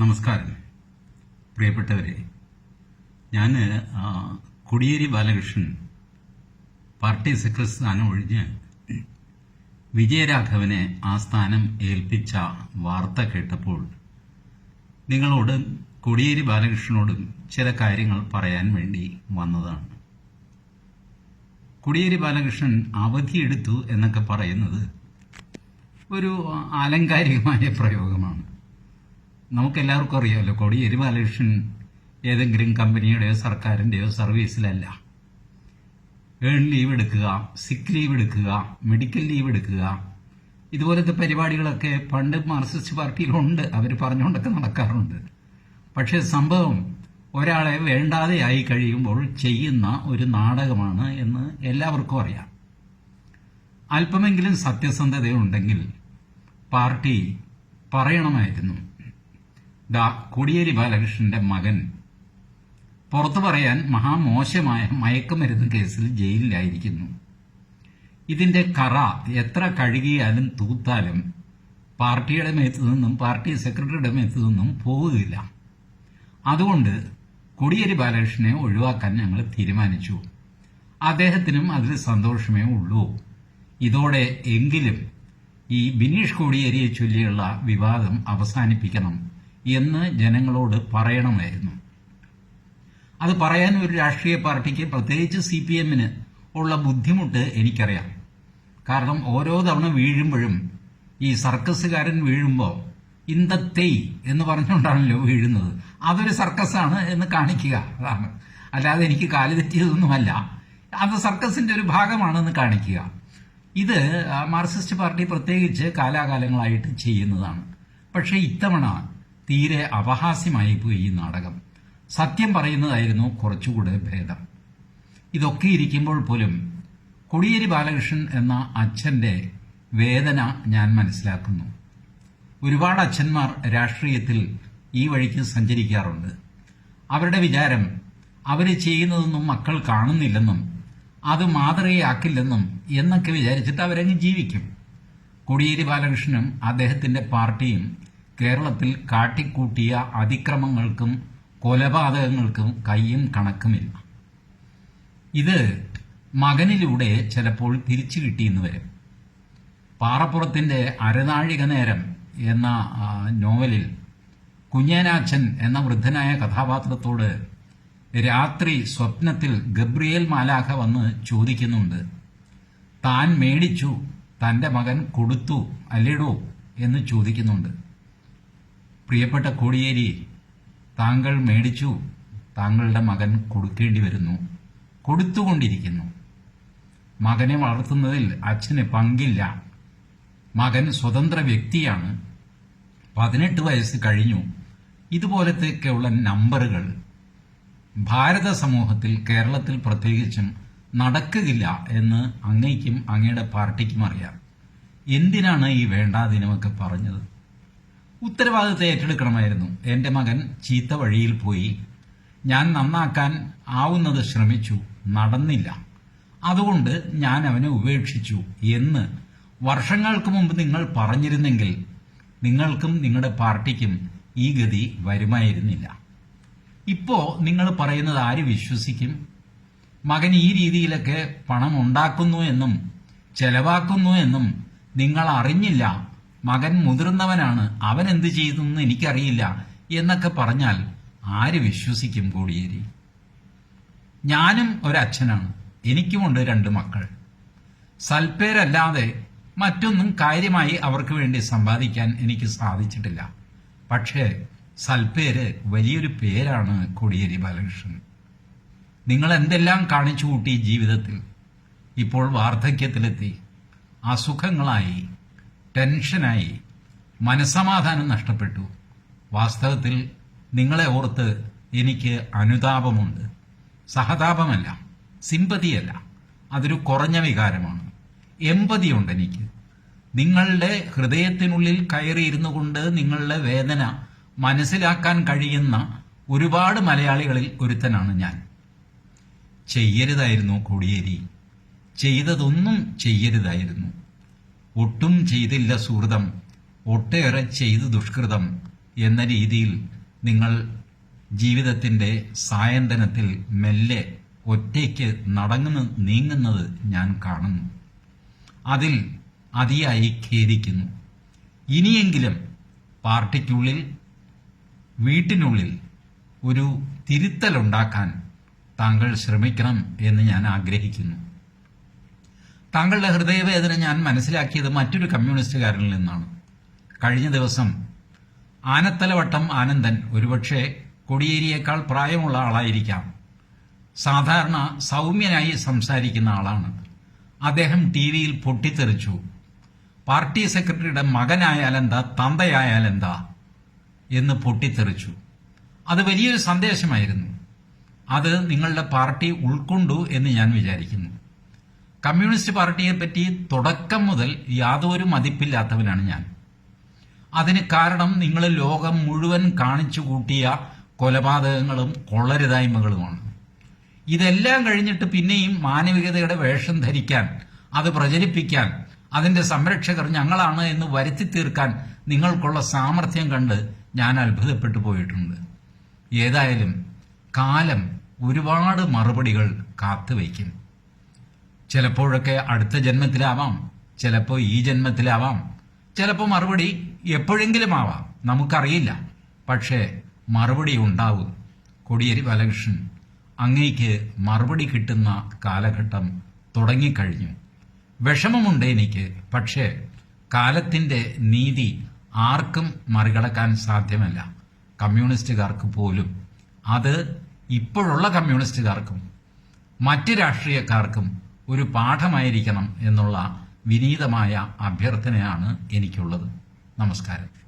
നമസ്കാരം. പ്രിയപ്പെട്ടവരെ ഞാൻ കൊടിയേരി ബാലകൃഷ്ണൻ പാർട്ടി സെക്രട്ടറി സ്ഥാനം ഒഴിഞ്ഞ് വിജയരാഘവനെ ആ സ്ഥാനം ഏൽപ്പിച്ച വാർത്ത കേട്ടപ്പോൾ നിങ്ങളോട് കൊടിയേരി ബാലകൃഷ്ണനോടും ചില കാര്യങ്ങൾ പറയാൻ വേണ്ടി വന്നതാണ്. കൊടിയേരി ബാലകൃഷ്ണൻ അവധിയെടുത്തു എന്നൊക്കെ പറയുന്നത് ഒരു ആലങ്കാരികമായ പ്രയോഗമാണ്. നമുക്കെല്ലാവർക്കും അറിയാമല്ലോ കോടിയേരി ബാലകൃഷ്ണൻ ഏതെങ്കിലും കമ്പനിയുടെയോ സർക്കാരിന്റെയോ സർവീസിലല്ല. ഏൺ ലീവ് എടുക്കുക സിക്ക് ലീവ് എടുക്കുക മെഡിക്കൽ ലീവ് എടുക്കുക ഇതുപോലത്തെ പരിപാടികളൊക്കെ പണ്ട് മാർക്സിസ്റ്റ് പാർട്ടിയിലുണ്ട് അവർ പറഞ്ഞുകൊണ്ടൊക്കെ നടക്കാറുണ്ട്. പക്ഷേ സംഭവം ഒരാളെ വേണ്ടാതെ ആയി കഴിയുമ്പോൾ ചെയ്യുന്ന ഒരു നാടകമാണ് എന്ന് എല്ലാവർക്കും അറിയാം. അല്പമെങ്കിലും സത്യസന്ധതയുണ്ടെങ്കിൽ പാർട്ടി പറയണമായിരുന്നു ദാ കോടിയേരി ബാലകൃഷ്ണന്റെ മകൻ. പുറത്തു പറയാൻ മഹാമോശമായ മയക്കുമരുന്ന് കേസിൽ ജയിലിലായിരിക്കുന്നു. ഇതിന്റെ കറ എത്ര കഴുകിയാലും തൂത്താലും പാർട്ടിയുടെ മേത്ത് നിന്നും പാർട്ടി സെക്രട്ടറിയുടെ മേത്ത് നിന്നും പോവുകയില്ല അതുകൊണ്ട് കോടിയേരി ബാലകൃഷ്ണനെ ഒഴിവാക്കാൻ ഞങ്ങൾ തീരുമാനിച്ചു. അദ്ദേഹത്തിനും അതിൽ സന്തോഷമേ ഉള്ളൂ. ഇതോടെ എങ്കിലും ഈ ബിനീഷ് കോടിയേരിയെ ചൊല്ലിയുള്ള വിവാദം അവസാനിപ്പിക്കണം. എന്ന് ജനങ്ങളോട് പറയണമായിരുന്നു. അത് പറയാൻ ഒരു രാഷ്ട്രീയ പാർട്ടിക്ക് പ്രത്യേകിച്ച് സി പി എമ്മിന് ഉള്ള ബുദ്ധിമുട്ട് എനിക്കറിയാം. കാരണം ഓരോ തവണ വീഴുമ്പോഴും ഈ സർക്കസുകാരൻ വീഴുമ്പോൾ ഇന്തത്തെയ് എന്ന് പറഞ്ഞുകൊണ്ടാണല്ലോ വീഴുന്നത്. അതൊരു സർക്കസാണ് എന്ന് കാണിക്കുക. അതാണ്. അല്ലാതെ എനിക്ക് കാൽ തെറ്റിയതൊന്നുമല്ല. അത് സർക്കസിന്റെ ഒരു ഭാഗമാണെന്ന് കാണിക്കുക. ഇത് മാർക്സിസ്റ്റ് പാർട്ടി പ്രത്യേകിച്ച് കാലാകാലങ്ങളായിട്ട് ചെയ്യുന്നതാണ്. പക്ഷേ ഇത്തവണ തീരെ അപഹാസ്യമായി പോയി ഈ നാടകം. സത്യം പറയുന്നതായിരുന്നു കുറച്ചുകൂടെ ഭേദം. ഇതൊക്കെ ഇരിക്കുമ്പോൾ പോലും കൊടിയേരി ബാലകൃഷ്ണൻ എന്ന അച്ഛന്റെ വേദന ഞാൻ മനസ്സിലാക്കുന്നു. ഒരുപാട് അച്ഛന്മാർ രാഷ്ട്രീയത്തിൽ ഈ വഴിക്ക് സഞ്ചരിക്കാറുണ്ട്. അവരുടെ വിചാരം അവർ ചെയ്യുന്നതൊന്നും മക്കൾ കാണുന്നില്ലെന്നും അത് മാതൃകയാക്കില്ലെന്നും എന്നൊക്കെ വിചാരിച്ചിട്ട് അവരങ്ങ് ജീവിക്കും. കൊടിയേരി ബാലകൃഷ്ണനും അദ്ദേഹത്തിന്റെ പാർട്ടിയും കേരളത്തിൽ കാട്ടിക്കൂട്ടിയ അതിക്രമങ്ങൾക്കും കൊലപാതകങ്ങൾക്കും കയ്യും കണക്കുമില്ല. ഇത് മകനിലൂടെ ചിലപ്പോൾ തിരിച്ചു കിട്ടിയെന്ന് വരും. പാറപ്പുറത്തിന്റെ അരനാഴിക നേരം എന്ന നോവലിൽ കുഞ്ഞനാച്ചൻ എന്ന വൃദ്ധനായ കഥാപാത്രത്തോട് രാത്രി സ്വപ്നത്തിൽ ഗബ്രിയേൽ മാലാഖ വന്ന് ചോദിക്കുന്നുണ്ട് താൻ മേടിച്ചു തന്റെ മകൻ കൊടുത്തു അല്ലേടോ? എന്ന് ചോദിക്കുന്നുണ്ട്. പ്രിയപ്പെട്ട കോടിയേരി താങ്കൾ മേടിച്ചു താങ്കളുടെ മകൻ കൊടുക്കേണ്ടി വരുന്നു കൊടുത്തുകൊണ്ടിരിക്കുന്നു. മകനെ വളർത്തുന്നതിൽ അച്ഛന് പങ്കില്ല. മകൻ സ്വതന്ത്ര വ്യക്തിയാണ്. പതിനെട്ട് വയസ്സ് കഴിഞ്ഞു. ഇതുപോലത്തെയൊക്കെയുള്ള നമ്പറുകൾ ഭാരത സമൂഹത്തിൽ കേരളത്തിൽ പ്രത്യേകിച്ചും നടക്കുകയില്ല എന്ന് അങ്ങയ്ക്കും അങ്ങയുടെ പാർട്ടിക്കും അറിയാം. എന്തിനാണ് ഈ വേണ്ടാ ദിനമൊക്കെ പറഞ്ഞത്? ഉത്തരവാദിത്തം ഏറ്റെടുക്കണമായിരുന്നു. എന്റെ മകൻ ചീത്ത വഴിയിൽ പോയി ഞാൻ നന്നാക്കാൻ ആവുന്നത് ശ്രമിച്ചു. നടന്നില്ല. അതുകൊണ്ട് ഞാൻ അവനെ ഉപേക്ഷിച്ചു എന്ന് വർഷങ്ങൾക്ക് മുമ്പ് നിങ്ങൾ പറഞ്ഞിരുന്നെങ്കിൽ നിങ്ങൾക്കും നിങ്ങളുടെ പാർട്ടിക്കും ഈ ഗതി വരുമായിരുന്നില്ല. ഇപ്പോ നിങ്ങൾ പറയുന്നത് ആര് വിശ്വസിക്കും? മകൻ ഈ രീതിയിലൊക്കെ പണം ഉണ്ടാക്കുന്നു എന്നും ചെലവാക്കുന്നു എന്നും നിങ്ങൾ അറിഞ്ഞില്ല. മകൻ മുതിർന്നവനാണ് അവൻ എന്ത് ചെയ്തെന്ന് എനിക്കറിയില്ല എന്നൊക്കെ പറഞ്ഞാൽ ആര് വിശ്വസിക്കും കോടിയേരി? ഞാനും ഒരച്ഛനാണ് എനിക്കുമുണ്ട് രണ്ട് മക്കൾ. സൽപ്പേരല്ലാതെ മറ്റൊന്നും കാര്യമായി അവർക്ക് വേണ്ടി സമ്പാദിക്കാൻ എനിക്ക് സാധിച്ചിട്ടില്ല. പക്ഷേ സൽപ്പേര് വലിയൊരു പേരാണ് കോടിയേരി ബാലകൃഷ്ണൻ. നിങ്ങൾ എന്തെല്ലാം കാണിച്ചു കൂട്ടി ജീവിതത്തിൽ? ഇപ്പോൾ വാർദ്ധക്യത്തിലെത്തി. അസുഖങ്ങളായി. ടെൻഷനായി മനസമാധാനം നഷ്ടപ്പെട്ടു. വാസ്തവത്തിൽ നിങ്ങളെ ഓർത്ത് എനിക്ക് അനുതാപമുണ്ട്. സഹതാപമല്ല സിമ്പതിയല്ല അതൊരു കുറഞ്ഞ വികാരമാണ്. എമ്പതിയുണ്ട് എനിക്ക്. നിങ്ങളുടെ ഹൃദയത്തിനുള്ളിൽ കയറിയിരുന്നു കൊണ്ട് നിങ്ങളുടെ വേദന മനസ്സിലാക്കാൻ കഴിയുന്ന ഒരുപാട് മലയാളികളിൽ ഒരുത്തനാണ് ഞാൻ. ചെയ്യരുതായിരുന്നു കോടിയേരി. ചെയ്തതൊന്നും ചെയ്യരുതായിരുന്നു. ഒട്ടും ചെയ്തില്ല സുഹൃതം. ഒട്ടേറെ ചെയ്തു ദുഷ്കൃതം എന്ന രീതിയിൽ നിങ്ങൾ ജീവിതത്തിന്റെ സായന്തനത്തിൽ മെല്ലെ ഒറ്റയ്ക്ക് നടങ്ങുന്ന നീങ്ങുന്നത് ഞാൻ കാണുന്നു. അതിൽ അതിയായി ഖേദിക്കുന്നു. ഇനിയെങ്കിലും പാർട്ടിക്കുള്ളിൽ വീട്ടിനുള്ളിൽ ഒരു തിരുത്തലുണ്ടാക്കാൻ താങ്കൾ ശ്രമിക്കണം എന്ന് ഞാൻ ആഗ്രഹിക്കുന്നു. താങ്കളുടെ ഹൃദയവേദന ഞാൻ മനസ്സിലാക്കിയത് മറ്റൊരു കമ്മ്യൂണിസ്റ്റുകാരനിൽ നിന്നാണ്. കഴിഞ്ഞ ദിവസം ആനത്തലവട്ടം ആനന്ദൻ ഒരുപക്ഷെ കൊടിയേരിയേക്കാൾ പ്രായമുള്ള ആളായിരിക്കാം. സാധാരണ സൗമ്യനായി സംസാരിക്കുന്ന ആളാണ്. അദ്ദേഹം ടി വിയിൽ പൊട്ടിത്തെറിച്ചു. പാർട്ടി സെക്രട്ടറിയുടെ മകനായാലെന്താ തന്തയായാലെന്താ എന്ന് പൊട്ടിത്തെറിച്ചു. അത് വലിയൊരു സന്ദേശമായിരുന്നു. അത് നിങ്ങളുടെ പാർട്ടി ഉൾക്കൊണ്ടു എന്ന് ഞാൻ വിചാരിക്കുന്നു. കമ്മ്യൂണിസ്റ്റ് പാർട്ടിയെ പറ്റി തുടക്കം മുതൽ യാതൊരു മതിപ്പില്ലാത്തവനാണ് ഞാൻ. അതിന് കാരണം നിങ്ങൾ ലോകം മുഴുവൻ കാണിച്ചു കൂട്ടിയ കൊലപാതകങ്ങളും കൊള്ളരുതായ്മകളുമാണ്. ഇതെല്ലാം കഴിഞ്ഞിട്ട് പിന്നെയും മാനവികതയുടെ വേഷം ധരിക്കാൻ അത് പ്രചരിപ്പിക്കാൻ അതിന്റെ സംരക്ഷകർ ഞങ്ങളാണ് എന്ന് വരുത്തി തീർക്കാൻ നിങ്ങൾക്കുള്ള സാമർഥ്യം കണ്ട് ഞാൻ അത്ഭുതപ്പെട്ടു പോയിട്ടുണ്ട്. ഏതായാലും കാലം ഒരുപാട് മറുപടികൾ കാത്തുവയ്ക്കും. ചിലപ്പോഴൊക്കെ അടുത്ത ജന്മത്തിലാവാം ചിലപ്പോൾ ഈ ജന്മത്തിലാവാം ചിലപ്പോൾ മറുപടി എപ്പോഴെങ്കിലും ആവാം. നമുക്കറിയില്ല. പക്ഷേ മറുപടി ഉണ്ടാവും. കൊടിയേരി ബാലകൃഷ്ണൻ അങ്ങേക്ക് മറുപടി കിട്ടുന്ന കാലഘട്ടം തുടങ്ങിക്കഴിഞ്ഞു. വിഷമമുണ്ട് എനിക്ക് പക്ഷേ കാലത്തിന്റെ നീതി ആർക്കും മറികടക്കാൻ സാധ്യമല്ല. കമ്മ്യൂണിസ്റ്റുകാർക്ക് പോലും. അത് ഇപ്പോഴുള്ള കമ്മ്യൂണിസ്റ്റുകാർക്കും മറ്റ് രാഷ്ട്രീയക്കാർക്കും ഒരു പാഠമായിരിക്കണം എന്നുള്ള വിനീതമായ അഭ്യർത്ഥനയാണ് എനിക്കുള്ളത്. നമസ്കാരം.